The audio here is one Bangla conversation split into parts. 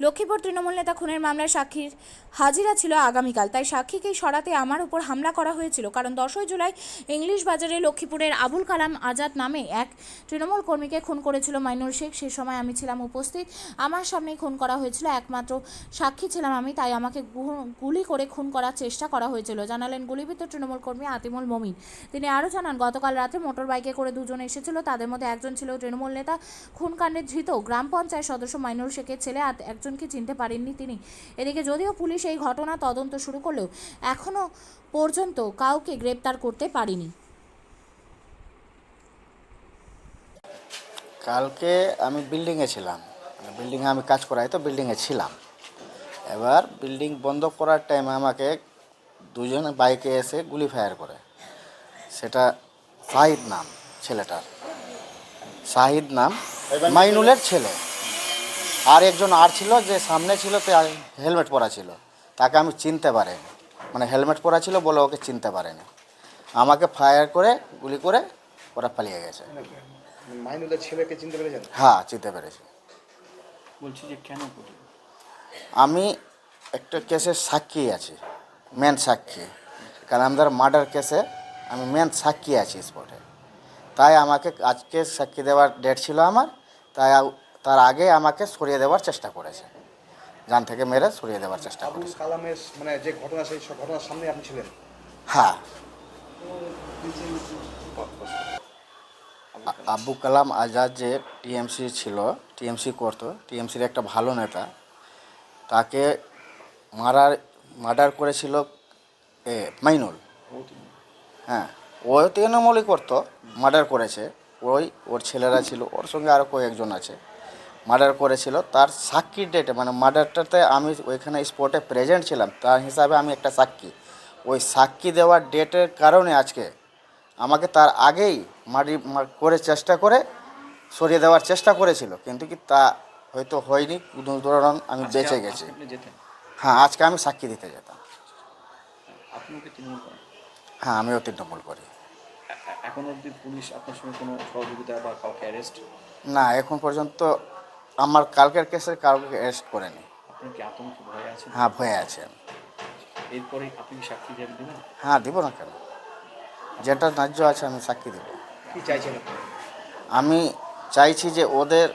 নেতা খুনের মামলায় সাক্ষীর হাজিরা ছিল আগামীকাল। তাই সাক্ষীকেই সরাতে আমার উপর হামলা করা হয়েছিল। কারণ দশই জুলাই ইংলিশ বাজারে লক্ষ্মীপুরের আবুল কালাম আজাদ নামে এক তৃণমূল কর্মীকে খুন করেছিল মাইনুর শেখ। সে সময় আমি ছিলাম উপস্থিত। আমার সামনেই খুন করা হয়েছিল। একমাত্র সাক্ষী ছিলাম আমি। তাই আমাকে গুলি করে খুন করার চেষ্টা করা হয়েছিল, জানালেন গুলিবিদ্ধ তৃণমূল কর্মী আতিমুল মমিন। তিনি আরও জানান, গতকাল রাতে মোটর বাইকে করে দুজন এসেছিল। তাদের মধ্যে একজন ছিল তৃণমূল নেতা। খুনকাণ্ডে ধৃত গ্রাম পঞ্চায়েত সদস্য মাইনুর শেখের ছেলে আর একজনকে চিনতে পারেননি তিনি। এদিকে যদিও পুলিশ এই ঘটনা তদন্ত শুরু করলেও এখনও পর্যন্ত কাউকে গ্রেপ্তার করতে পারেনি। কালকে আমি বিল্ডিংয়ে ছিলাম। মানে বিল্ডিংয়ে আমি কাজ করাই তো বিল্ডিংয়ে ছিলাম। এবার বিল্ডিং বন্ধ করার টাইমে আমাকে দুজন বাইকে এসে গুলি ফায়ার করে। সেটা শাহিদ নাম ছেলেটার। শাহিদ নাম মাইনুলের ছেলে। আর একজন আর ছিল যে সামনে ছিল তে হেলমেট পরা ছিল। তাকে আমি চিনতে পারিনি। মানে হেলমেট পরা ছিল বলে ওকে চিনতে পারেনি। আমাকে ফায়ার করে গুলি করে ওরা পালিয়ে গেছে। মাইনুলের ছেলেকে চিনতে পেরেছেন? হ্যাঁ চিনতে পেরেছি। বলছি যে কেন আমি একটা কেসের সাক্ষী আছি মেন সাক্ষী। কারণ আমাদের মার্ডার কেসে আমি মেন সাক্ষী আছি স্পটে তাই আমাকে আজকে সাক্ষী দেওয়ার ডেট ছিল আমার তাই তার আগে আমাকে সরিয়ে দেওয়ার চেষ্টা করেছে। জান থেকে মেরে সরিয়ে দেওয়ার চেষ্টা করেছে। কালামের মানে যে ঘটনা সেই ঘটনার সামনে আপনি ছিলেন? হ্যাঁ। আব্বু কালাম। আজাদ যে টিএমসি ছিল টিএমসি করতো টিএমসির একটা ভালো নেতা তাকে মারার মার্ডার করেছিল এ মাইনুল। হ্যাঁ ও তৃণমূলই করতো মার্ডার করেছে। ওই ওর ছেলেরা ছিল ওর সঙ্গে আরও কয়েকজন আছে। মার্ডার করেছিল তার সাক্ষীর ডেটে মানে মার্ডারটাতে আমি ওইখানে স্পটে প্রেজেন্ট ছিলাম তার হিসাবে আমি একটা সাক্ষী। ওই সাক্ষী দেওয়ার ডেটের কারণে আজকে আমাকে তার আগেই মারি করে চেষ্টা করে সরিয়ে দেওয়ার চেষ্টা করেছিল কিন্তু কি তা হয়তো হয়নি উদাহরণ আমি বেঁচে গেছি। হ্যাঁ আজকে আমি সাক্ষী দিতে যেতাম। হ্যাঁ আমিও তৃণমূল করি। এখন অবধি পুলিশ আপনার সঙ্গে কোনো সহযোগিতা বা কাউকে অ্যারেস্ট না এখন পর্যন্ত আমার কালকের কেসে কাউকে অ্যারেস্ট করেনি। আপনার কি আতঙ্কে ভয় আছে? হ্যাঁ ভয়ে আছে। এরপরে আপনি কি সাক্ষী দেবেন দেবেন হ্যাঁ দিব না কেন? যেটা ন্যায্য আছে আমি সাক্ষী দেব। কি চাইছেন আপনি? আমি চাইছি যে ওদের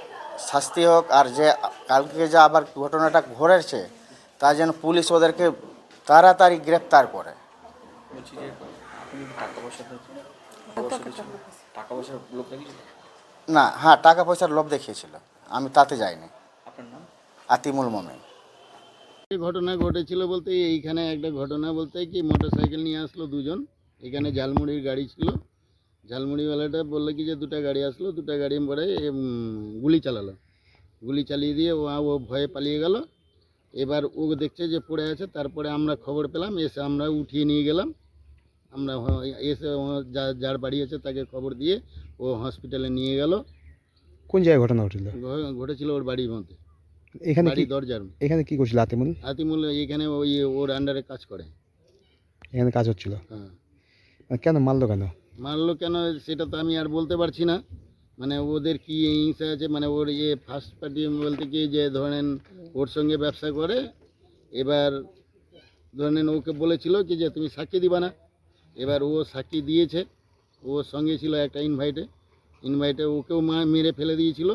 শাস্তি হোক আর যে কালকে যে আবার ঘটনাটা ঘটেছে তা যেন পুলিশ ওদেরকে তাড়াতাড়ি গ্রেপ্তার করে। বলছি যে আপনি টাকা পয়সা টাকা পয়সা দিয়েছেন? টাকা পয়সার লোক লাগিয়েছিল না হ্যাঁ টাকা পয়সার লোভ দেখিয়েছিল। আমি তাতে যাইনি। আপনার নাম? আতিমুল মোমেন। এই ঘটনা ঘটেছিল বলতে এইখানে একটা ঘটনা বলতে কি মোটরসাইকেল নিয়ে আসলো দুজন। এখানে ঝালমুড়ির গাড়ি ছিল। ঝালমুড়িওয়ালাটা বলল কি যে দুটো গাড়ি আসলো দুটো গাড়ি পরে গুলি চালালো। গুলি চালিয়ে দিয়ে ও ও ভয়ে পালিয়ে গেল। এবার ও দেখছে যে পড়ে আছে তারপরে আমরা খবর পেলাম এসে আমরা উঠিয়ে নিয়ে গেলাম। আমরা এসে যা- যার বাড়ি আছে তাকে খবর দিয়ে ও হসপিটালে নিয়ে গেল। কোন জায়গায় ঘটনা ঘটেছিল? ঘটেছিল ওর বাড়ির মধ্যে। এখানে কি দরজার এখানে কি করছিল আতিমুল? আতিমুল এখানে ওই ওর আন্ডারে কাজ করে। এখানে কাজ হচ্ছিল? হ্যাঁ। কেন মারলো কেন? মারলো কেন সেটা তো আমি আর বলতে পারছি না। মানে ওদের কি হিংসা আছে? মানে ওর ইয়ে ফার্স্ট পার্টি বলতে কি যে ধরেন ওর সঙ্গে ব্যবসা করে এবার ধরেন ওকে বলেছিল কি যে তুমি সাক্ষী দিবা না। এবার ও সাক্ষী দিয়েছে। ওর সঙ্গে ছিল একটা ইনভাইটে ইনভাইটে ওকেও মা- মেরে ফেলে দিয়েছিল।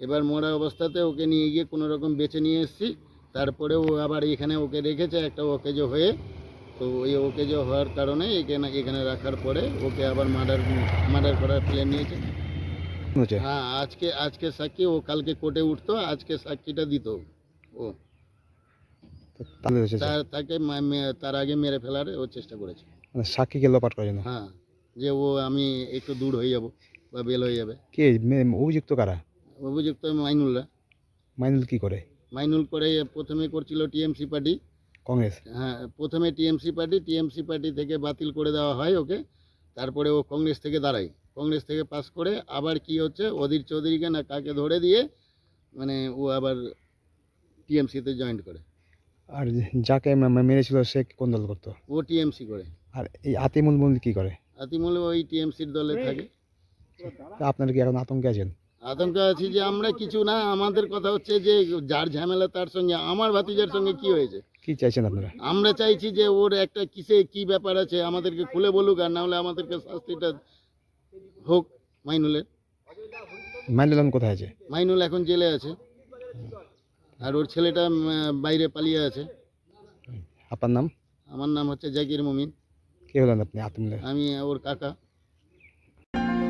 এবার মরা অবস্থাতে ওকে নিয়ে গিয়ে কোনো রকম বেঁচে নিয়ে এসেছি। তারপরে ও আবার এখানে ওকে রেখেছে একটা ওকেজো হয়ে। তো ওই ওকেজো হওয়ার কারণে এখানে এখানে রাখার পরে ওকে আবার মার্ডার মার্ডার করার প্ল্যান নিয়েছে। হ্যাঁ আজকে আজকে সাক্ষী ও কালকে কোর্টে উঠতো আজকে সাক্ষীটা দিত ও। তার তাকে তার আগে মেরে ফেলার ও চেষ্টা করেছে। মানে সাক্ষীকে লোপাট করার জন্য। হ্যাঁ যে ও আমি একটু দূর হয়ে যাব। বা বেল হয়ে যাবে। কে? মে- অভিযুক্ত কারা? অভিযুক্ত মাইনুলরা। মাইনুল কি করে? মাইনুল করে প্রথমে করছিল টিএমসি পার্টি। কংগ্রেস? হ্যাঁ প্রথমে টিএমসি পার্টি টিএমসি পার্টি থেকে বাতিল করে দেওয়া হয় ওকে। তারপরে ও কংগ্রেস থেকে দাঁড়ায়। কংগ্রেস থেকে পাস করে আবার কি হচ্ছে অধীর চৌধুরীকে না কাকে ধরে দিয়ে মানে ও আবার টিএমসিতে জয়েন করে। আর যাকে মে- মে- মেরেছিল সে কোন দল করতো? ও টিএমসি করে। আর এই আতিমুল মন্দির কি করে? আতিমূল ওই টিএমসির দলে থাকে। আপনারা কি এখন আতঙ্কে আছেন? আতঙ্ক আছি যে আমরা কিছু না আমাদের কথা হচ্ছে যে যার ঝামেলা তার সঙ্গে আমার ভাতিজার সঙ্গে কি হয়েছে? কি চাইছেন আপনারা? আমরা চাইছি যে ওর একটা কিসে কি ব্যাপার আছে আমাদেরকে খুলে বলুক আর না হলে আমাদেরকে শাস্তিটা হোক মাইনুলের। মাইনুলাম কোথায় আছে? মাইনুল এখন জেলে আছে। আর ওর ছেলেটা বাইরে পালিয়ে আছে। আপনার নাম? আমার নাম হচ্ছে জাকির মুমিন। কে হলেন আপনি আমি ওর কাকা।